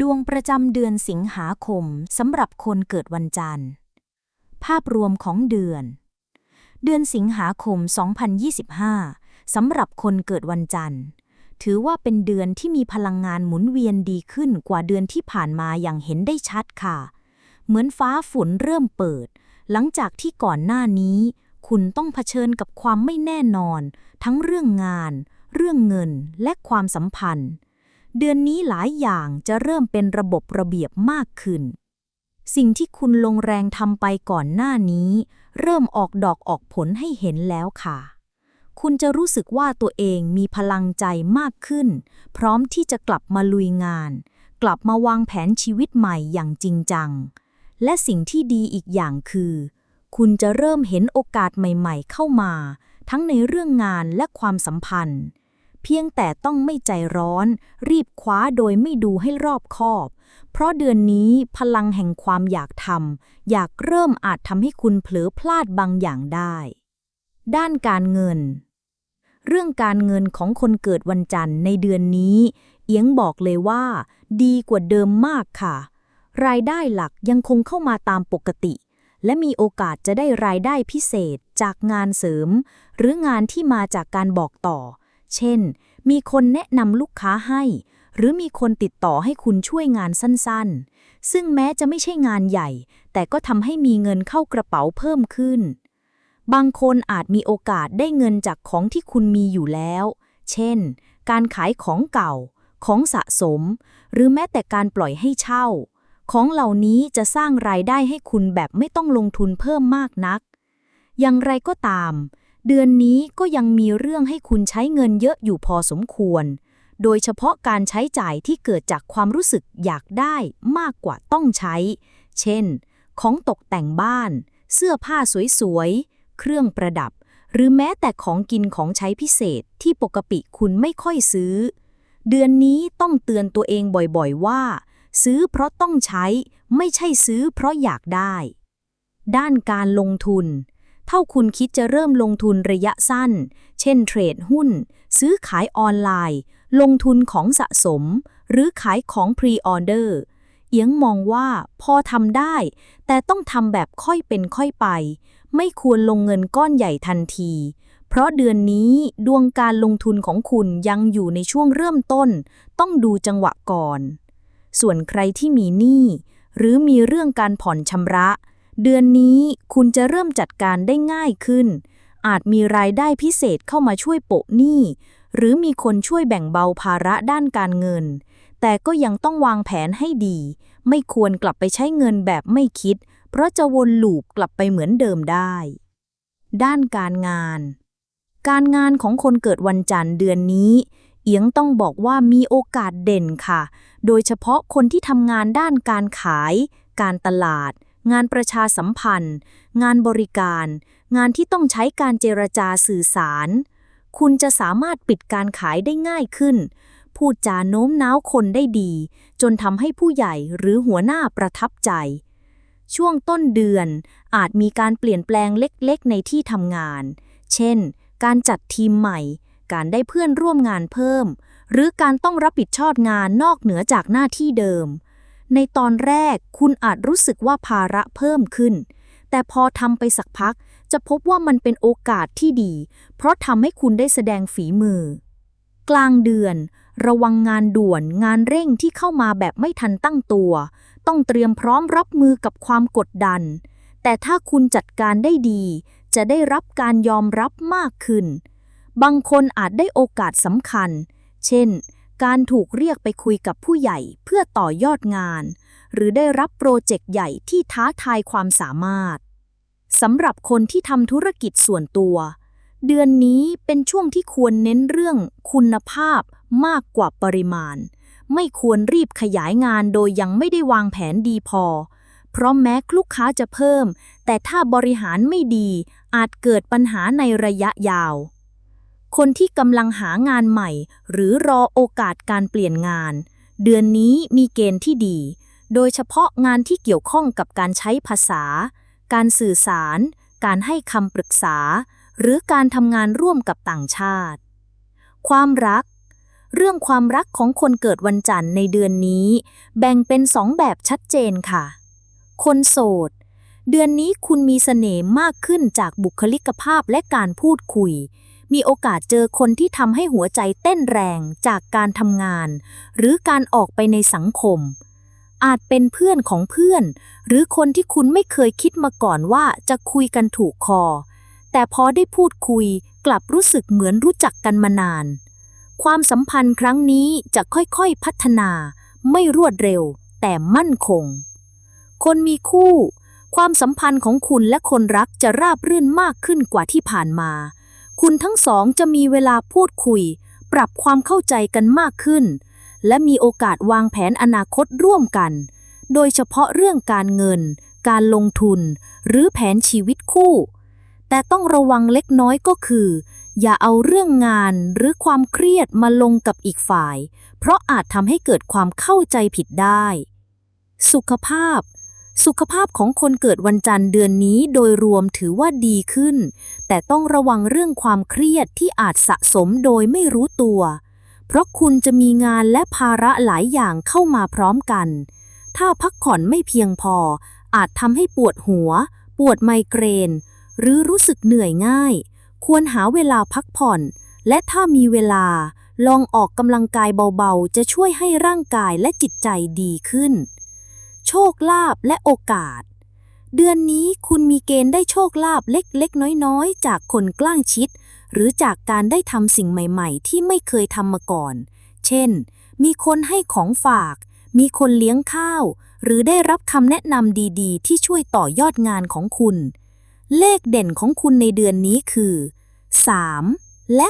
ดวงประจำเดือนสิงหาคมสำหรับคนเกิดวันจันทร์ ภาพรวมของเดือน เดือนสิงหาคม 2025 สำหรับคนเกิดวันจันทร์ ถือว่าเป็นเดือนที่มีพลังงานหมุนเวียนดีขึ้นกว่าเดือนที่ผ่านมาอย่างเห็นได้ชัดค่ะ เหมือนฟ้าฝนเริ่มเปิด หลังจากที่ก่อนหน้านี้ คุณต้องเผชิญกับความไม่แน่นอน ทั้งเรื่องงาน เรื่องเงินและความสัมพันธ์ เดือนนี้หลายอย่างจะเริ่มเป็นระบบระเบียบมากขึ้น สิ่งที่คุณลงแรงทำไปก่อนหน้านี้ เริ่มออกดอกออกผลให้เห็นแล้วค่ะ คุณจะรู้สึกว่าตัวเองมีพลังใจมากขึ้น พร้อมที่จะกลับมาลุยงาน กลับมาวางแผนชีวิตใหม่อย่างจริงจัง และสิ่งที่ดีอีกอย่างคือ คุณจะเริ่มเห็นโอกาสใหม่ ๆ เข้ามา ทั้งในเรื่องงานและความสัมพันธ์ เพียงแต่ต้องไม่ใจร้อน รีบคว้าโดยไม่ดูให้รอบคอบ เพราะเดือนนี้พลังแห่งความอยากทำอยากเริ่มอาจทำให้คุณเผลอพลาดบางอย่างได้ ด้านการเงิน เรื่องการเงินของคนเกิดวันจันทร์ในเดือนนี้ เอียงบอกเลยว่า ดีกว่าเดิมมากค่ะ รายได้หลักยังคงเข้ามาตามปกติและมีโอกาสจะได้รายได้พิเศษจากงานเสริม หรืองานที่มาจากการบอกต่อ เช่น มีคนแนะนำลูกค้าให้ หรือมีคนติดต่อให้คุณช่วยงานสั้นๆ ซึ่งแม้จะไม่ใช่งานใหญ่ แต่ก็ทำให้มีเงินเข้ากระเป๋าเพิ่มขึ้น บางคนอาจมีโอกาสได้เงินจากของที่คุณมีอยู่แล้ว เช่น การขายของเก่า ของสะสม หรือแม้แต่การปล่อยให้เช่า ของเหล่านี้จะสร้างรายได้ให้คุณแบบไม่ต้องลงทุนเพิ่มมากนัก อย่างไรก็ตาม เดือนนี้ก็ยังมีเรื่องให้คุณใช้เงินเยอะอยู่พอสมควร โดยเฉพาะการใช้จ่ายที่เกิดจากความรู้สึกอยากได้มากกว่าต้องใช้ เช่น ของตกแต่งบ้าน เสื้อผ้าสวยๆ เครื่องประดับ หรือแม้แต่ของกินของใช้พิเศษที่ปกติคุณไม่ค่อยซื้อ เดือนนี้ต้องเตือนตัวเองบ่อยๆว่า ซื้อเพราะต้องใช้ ไม่ใช่ซื้อเพราะอยากได้ ด้านการลงทุน เท่าคุณคิดจะเริ่มลงทุนระยะสั้น เช่นเทรดหุ้น ซื้อขายออนไลน์ ลงทุนของสะสม หรือขายของพรีออเดอร์เอียงมองว่าพอทำได้ แต่ต้องทำแบบค่อยเป็นค่อยไป ไม่ควรลงเงินก้อนใหญ่ทันที เพราะเดือนนี้ดวงการลงทุนของคุณยังอยู่ในช่วงเริ่มต้น ต้องดูจังหวะก่อน ส่วนใครที่มีหนี้หรือมีเรื่องการผ่อนชำระ เดือนนี้คุณจะเริ่มจัดการได้ง่ายขึ้น อาจมีรายได้พิเศษเข้ามาช่วยโปะหนี้ หรือมีคนช่วยแบ่งเบาภาระด้านการเงิน แต่ก็ยังต้องวางแผนให้ดี ไม่ควรกลับไปใช้เงินแบบไม่คิด เพราะจะวนลูปกลับไปเหมือนเดิมได้ ด้านการงาน การงานของคนเกิดวันจันทร์เดือนนี้เอียงต้องบอกว่ามีโอกาสเด่นค่ะ โดยเฉพาะคนที่ทำงานด้านการขาย การตลาด งานประชาสัมพันธ์ งานบริการ งานที่ต้องใช้การเจรจาสื่อสาร คุณจะสามารถปิดการขายได้ง่ายขึ้น พูดจาโน้มน้าวคนได้ดี จนทำให้ผู้ใหญ่หรือหัวหน้าประทับใจ ช่วงต้นเดือนอาจมีการเปลี่ยนแปลงเล็กๆ ในที่ทำงาน เช่น การจัดทีมใหม่ การได้เพื่อนร่วมงานเพิ่ม หรือการต้องรับผิดชอบงานนอกเหนือจากหน้าที่เดิม ในตอนแรกคุณอาจรู้สึกว่าภาระเพิ่มขึ้น แต่พอทำไปสักพักจะพบว่ามันเป็นโอกาสที่ดี เพราะทำให้คุณได้แสดงฝีมือ กลางเดือน ระวังงานด่วนงานเร่งที่เข้ามาแบบไม่ทันตั้งตัว ต้องเตรียมพร้อมรับมือกับความกดดัน แต่ถ้าคุณจัดการได้ดี จะได้รับการยอมรับมากขึ้น บางคนอาจได้โอกาสสำคัญ เช่น การถูกเรียกไปคุยกับผู้ใหญ่เพื่อต่อยอดงาน หรือได้รับโปรเจกต์ใหญ่ที่ท้าทายความสามารถสำหรับคนที่ทำธุรกิจส่วนตัว เดือนนี้เป็นช่วงที่ควรเน้นเรื่องคุณภาพมากกว่าปริมาณ ไม่ควรรีบขยายงานโดยยังไม่ได้วางแผนดีพอ เพราะแม้ลูกค้าจะเพิ่ม แต่ถ้าบริหารไม่ดีอาจเกิดปัญหาในระยะยาว คนที่กำลังหางานใหม่ หรือรอโอกาสการเปลี่ยนงาน เดือนนี้มีเกณฑ์ที่ดี โดยเฉพาะงานที่เกี่ยวข้องกับการใช้ภาษา การสื่อสาร การให้คำปรึกษา หรือการทำงานร่วมกับต่างชาติ ความรัก เรื่องความรักของคนเกิดวันจันทร์ในเดือนนี้ แบ่งเป็นสองแบบชัดเจนค่ะ คนโสดเดือนนี้คุณมีเสน่ห์มากขึ้นจากบุคลิกภาพและการพูดคุย มีโอกาสเจอคนที่ทำให้หัวใจเต้นแรงจากการทำงาน หรือการออกไปในสังคม อาจเป็นเพื่อนของเพื่อน หรือคนที่คุณไม่เคยคิดมาก่อนว่าจะคุยกันถูกคอ แต่พอได้พูดคุยกลับรู้สึกเหมือนรู้จักกันมานาน ความสัมพันธ์ครั้งนี้จะค่อยๆพัฒนา ไม่รวดเร็ว แต่มั่นคง คนมีคู่ความสัมพันธ์ของคุณและคนรักจะราบรื่นมากขึ้นกว่าที่ผ่านมา คุณทั้งสองจะมีเวลาพูดคุย ปรับความเข้าใจกันมากขึ้น และมีโอกาสวางแผนอนาคตร่วมกัน โดยเฉพาะเรื่องการเงิน การลงทุน หรือแผนชีวิตคู่ แต่ต้องระวังเล็กน้อยก็คือ อย่าเอาเรื่องงานหรือความเครียดมาลงกับอีกฝ่าย เพราะอาจทำให้เกิดความเข้าใจผิดได้ สุขภาพ สุขภาพของคนเกิดวันจันทร์เดือนนี้โดยรวมถือว่าดีขึ้น แต่ต้องระวังเรื่องความเครียดที่อาจสะสมโดยไม่รู้ตัว เพราะคุณจะมีงานและภาระหลายอย่างเข้ามาพร้อมกัน ถ้าพักผ่อนไม่เพียงพอ อาจทำให้ปวดหัว ปวดไมเกรน หรือรู้สึกเหนื่อยง่าย ควรหาเวลาพักผ่อน และถ้ามีเวลา ลองออกกำลังกายเบาๆ จะช่วยให้ร่างกายและจิตใจดีขึ้น ชคลาภและโอกาส เดือนนี้คุณมีเกณฑ์ได้โชคลาภเล็กๆ น้อยๆ จากคนกล้ชิด หรือจากการได้ทำสิ่งใหม่ๆ ที่ไม่เคยทำมาก่อน เช่น มีคนให้ของฝาก มีคนเลี้ยงข้าว หรือได้รับคำแนะนำดีๆ ที่ช่วยต่อยอดงานของคุณ เลขเด่นของคุณในเดือนนี้คือ 3 และ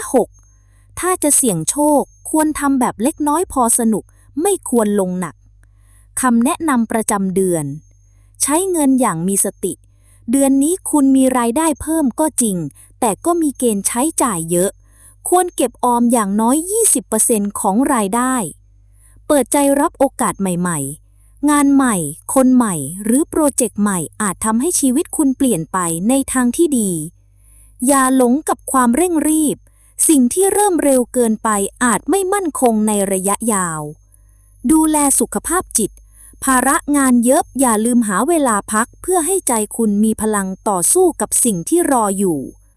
6 ถ้าจะเสี่ยงโชคควรทำแบบเล็กน้อยพอสนุกไม่ควรลงหนัก คำแนะนำประจำเดือน ใช้เงินอย่างมีสติ เดือนนี้คุณมีรายได้เพิ่มก็จริง แต่ก็มีเกณฑ์ใช้จ่ายเยอะ ควรเก็บออมอย่างน้อย 20%ของรายได้ เปิดใจรับโอกาสใหม่ๆ งานใหม่ คนใหม่ หรือโปรเจกต์ใหม่อาจทำให้ชีวิตคุณเปลี่ยนไปในทางที่ดี อย่าหลงกับความเร่งรีบ สิ่งที่เริ่มเร็วเกินไปอาจไม่มั่นคงในระยะยาวดูแลสุขภาพจิต ภาระงานเยอะอย่าลืมหาเวลาพักเพื่อให้ใจคุณมีพลังต่อสู้กับสิ่งที่รออยู่